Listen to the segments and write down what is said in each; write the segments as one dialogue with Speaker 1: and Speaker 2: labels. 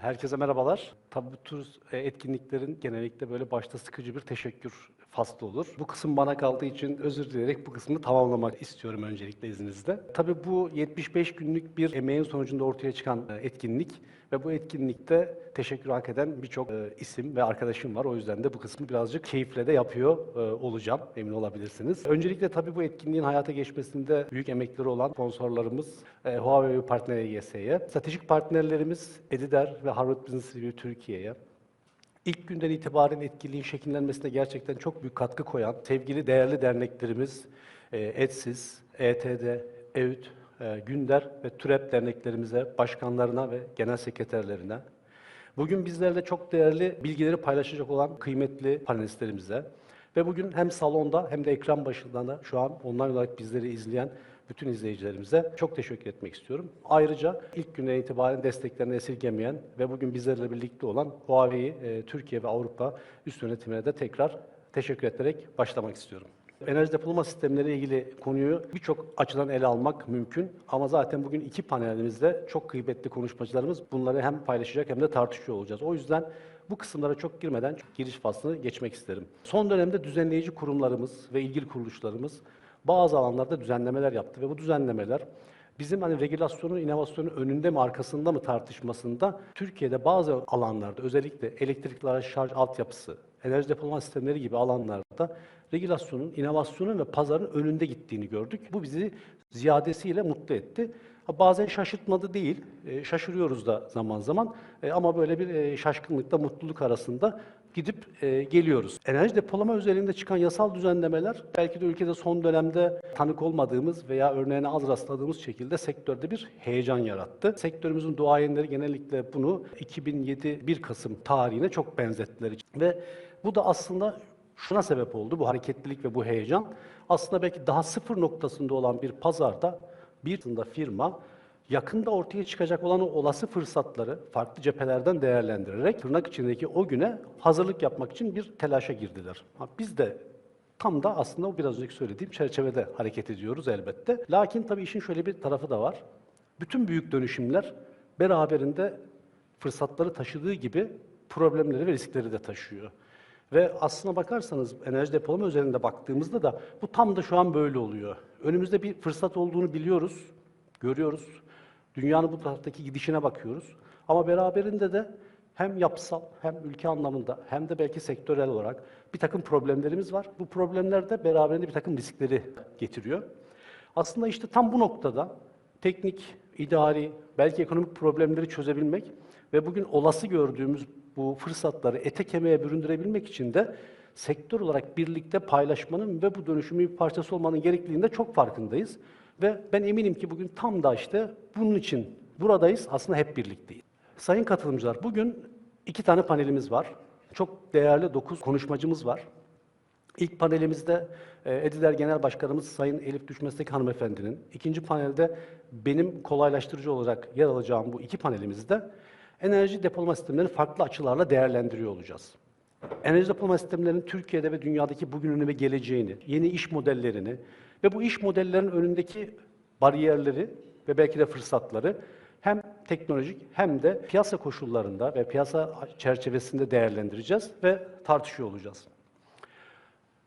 Speaker 1: Herkese merhabalar. Tabii bu tür e, etkinliklerin genellikle böyle başta sıkıcı bir teşekkür faslı olur. Bu kısım bana kaldığı için özür dileyerek bu kısmını tamamlamak istiyorum öncelikle izninizle. Tabii bu 75 günlük bir emeğin sonucunda ortaya çıkan e, etkinlik ve bu etkinlikte teşekkür hak eden birçok e, isim ve arkadaşım var. O yüzden de bu kısmı birazcık keyifle de yapıyor olacağım, emin olabilirsiniz. Öncelikle tabii bu etkinliğin hayata geçmesinde büyük emekleri olan sponsorlarımız Huawei ve partner EGS'ye, stratejik partnerlerimiz Edider ve Harvard Business Review Türkiye'ye, İlk günden itibaren etkinliğin şekillenmesine gerçekten çok büyük katkı koyan sevgili değerli derneklerimiz e, ETSİS, ETD, EÜT, e, Günder ve TÜREP derneklerimize, başkanlarına ve genel sekreterlerine, bugün bizlerle çok değerli bilgileri paylaşacak olan kıymetli panelistlerimize ve bugün hem salonda hem de ekran başında da şu an online olarak bizleri izleyen bütün izleyicilerimize çok teşekkür etmek istiyorum. Ayrıca ilk günden itibaren desteklerini esirgemeyen ve bugün bizlerle birlikte olan Huawei e, Türkiye ve Avrupa üst yönetimine de tekrar teşekkür ederek başlamak istiyorum. Enerji depolama sistemleri ilgili konuyu birçok açıdan ele almak mümkün ama zaten bugün iki panelimizde çok kıymetli konuşmacılarımız bunları hem paylaşacak hem de tartışıyor olacağız. O yüzden bu kısımlara çok girmeden giriş faslını geçmek isterim. Son dönemde düzenleyici kurumlarımız ve ilgili kuruluşlarımız bazı alanlarda düzenlemeler yaptı ve bu düzenlemeler bizim hani regülasyonun inovasyonun önünde mi arkasında mı tartışmasında Türkiye'de bazı alanlarda özellikle elektrikli araç şarj altyapısı, enerji depolama sistemleri gibi alanlarda regülasyonun, inovasyonun ve pazarın önünde gittiğini gördük. Bu bizi ziyadesiyle mutlu etti. Bazen şaşırtmadı değil, e, şaşırıyoruz da zaman zaman E, ama böyle bir e, şaşkınlıkla mutluluk arasında gidip e, geliyoruz. Enerji depolama özelliğinde çıkan yasal düzenlemeler belki de ülkede son dönemde tanık olmadığımız veya örneğine az rastladığımız şekilde sektörde bir heyecan yarattı. Sektörümüzün duayenleri genellikle bunu 2007 1 Kasım tarihine çok benzettiler. Ve bu da aslında şuna sebep oldu bu hareketlilik ve bu heyecan. Aslında belki daha sıfır noktasında olan bir pazarda bir firma yakında ortaya çıkacak olan o olası fırsatları farklı cephelerden değerlendirerek tırnak içindeki o güne hazırlık yapmak için bir telaşa girdiler. Ha, Biz de tam da aslında o biraz önceki söylediğim çerçevede hareket ediyoruz elbette. Lakin tabii işin şöyle bir tarafı da var. Bütün büyük dönüşümler beraberinde fırsatları taşıdığı gibi problemleri ve riskleri de taşıyor. Ve aslına bakarsanız enerji depolama üzerinde baktığımızda da bu tam da şu an böyle oluyor. Önümüzde bir fırsat olduğunu biliyoruz, görüyoruz. Dünyanın bu taraftaki gidişine bakıyoruz. Ama beraberinde de hem yapısal hem ülke anlamında hem de belki sektörel olarak bir takım problemlerimiz var. Bu problemler de beraberinde bir takım riskleri getiriyor. Aslında işte tam bu noktada teknik, idari, belki ekonomik problemleri çözebilmek ve bugün olası gördüğümüz bu fırsatları ete kemiğe büründürebilmek için de sektör olarak birlikte paylaşmanın ve bu dönüşümün bir parçası olmanın gerekliliğinde çok farkındayız. Ve ben eminim ki bugün tam da işte bunun için buradayız, aslında hep birlikteyiz. Sayın katılımcılar, bugün iki tane panelimiz var. Çok değerli dokuz konuşmacımız var. İlk panelimizde e, Ediler Genel Başkanımız Sayın Elif Düşmestek hanımefendinin, ikinci panelde benim kolaylaştırıcı olarak yer alacağım bu iki panelimizde enerji depolama sistemlerini farklı açılarla değerlendiriyor olacağız. Enerji depolama sistemlerinin Türkiye'de ve dünyadaki bugününü ve geleceğini, yeni iş modellerini ve bu iş modellerinin önündeki bariyerleri ve belki de fırsatları hem teknolojik hem de piyasa koşullarında ve piyasa çerçevesinde değerlendireceğiz ve tartışıyor olacağız.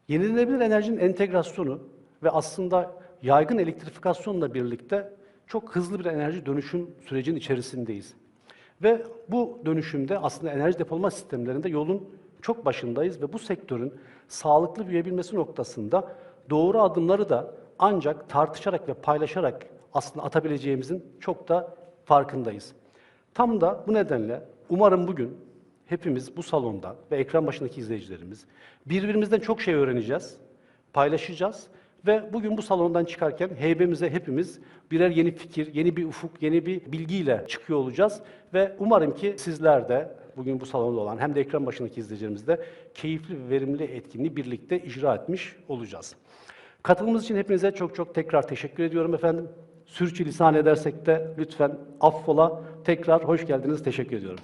Speaker 1: Yenilenebilir enerjinin entegrasyonu ve aslında yaygın elektrifikasyonla birlikte çok hızlı bir enerji dönüşüm sürecinin içerisindeyiz. Ve bu dönüşümde aslında enerji depolama sistemlerinde yolun çok başındayız ve bu sektörün sağlıklı büyüyebilmesi noktasında doğru adımları da ancak tartışarak ve paylaşarak aslında atabileceğimizin çok da farkındayız. Tam da bu nedenle umarım bugün hepimiz bu salonda ve ekran başındaki izleyicilerimiz birbirimizden çok şey öğreneceğiz, paylaşacağız ve bugün bu salondan çıkarken heybemize hepimiz birer yeni fikir, yeni bir ufuk, yeni bir bilgiyle çıkıyor olacağız ve umarım ki sizler de bugün bu salonda olan hem de ekran başındaki izleyicilerimiz de keyifli ve verimli etkinliği birlikte icra etmiş olacağız. Katılımınız için hepinize çok çok tekrar teşekkür ediyorum efendim. Sürçülisan edersek de lütfen affola. Tekrar hoş geldiniz, teşekkür ediyorum.